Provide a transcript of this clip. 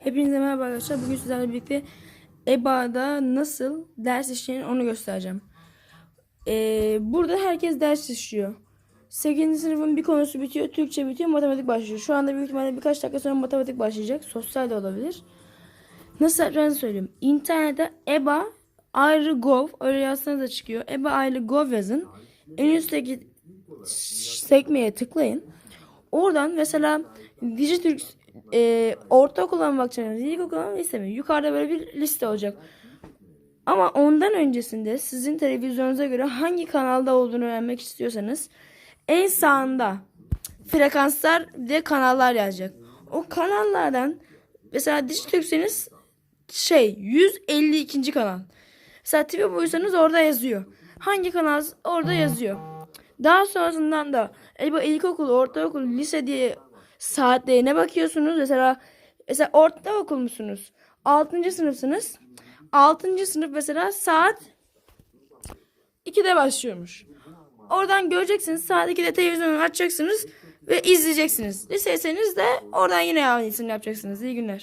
Hepinize merhaba arkadaşlar. Bugün sizlerle birlikte EBA'da nasıl ders işlenir onu göstereceğim. Ee, burada herkes ders işliyor. 8. sınıfın bir konusu bitiyor, Türkçe bitiyor, matematik başlıyor. Şu anda büyük ihtimalle birkaç dakika sonra matematik başlayacak. Sosyal de olabilir. Nasıl yapacağını söyleyeyim. İnternette EBA ayrı gov öyle yazsanız da çıkıyor. EBA ayrı gov yazın. En üstteki sekmeye tıklayın. Oradan mesela Dijitürk e, ortaokuldan mı bakacaksınız, ilkokuldan mı lise mi? Yukarıda böyle bir liste olacak. Ama ondan öncesinde sizin televizyonunuza göre hangi kanalda olduğunu öğrenmek istiyorsanız en sağında frekanslar ve kanallar yazacak. O kanallardan mesela Dijitürk'seniz şey 152. kanal. Mesela TV boyusanız orada yazıyor. Hangi kanal orada yazıyor. Daha sonrasından da EBA ilkokul, ortaokul, lise diye saatlerine bakıyorsunuz. Mesela mesela ortaokul musunuz? 6. sınıfsınız. 6. sınıf mesela saat 2'de başlıyormuş. Oradan göreceksiniz. Saat 2'de televizyonu açacaksınız ve izleyeceksiniz. Liseyseniz de oradan yine aynısını yapacaksınız. İyi günler.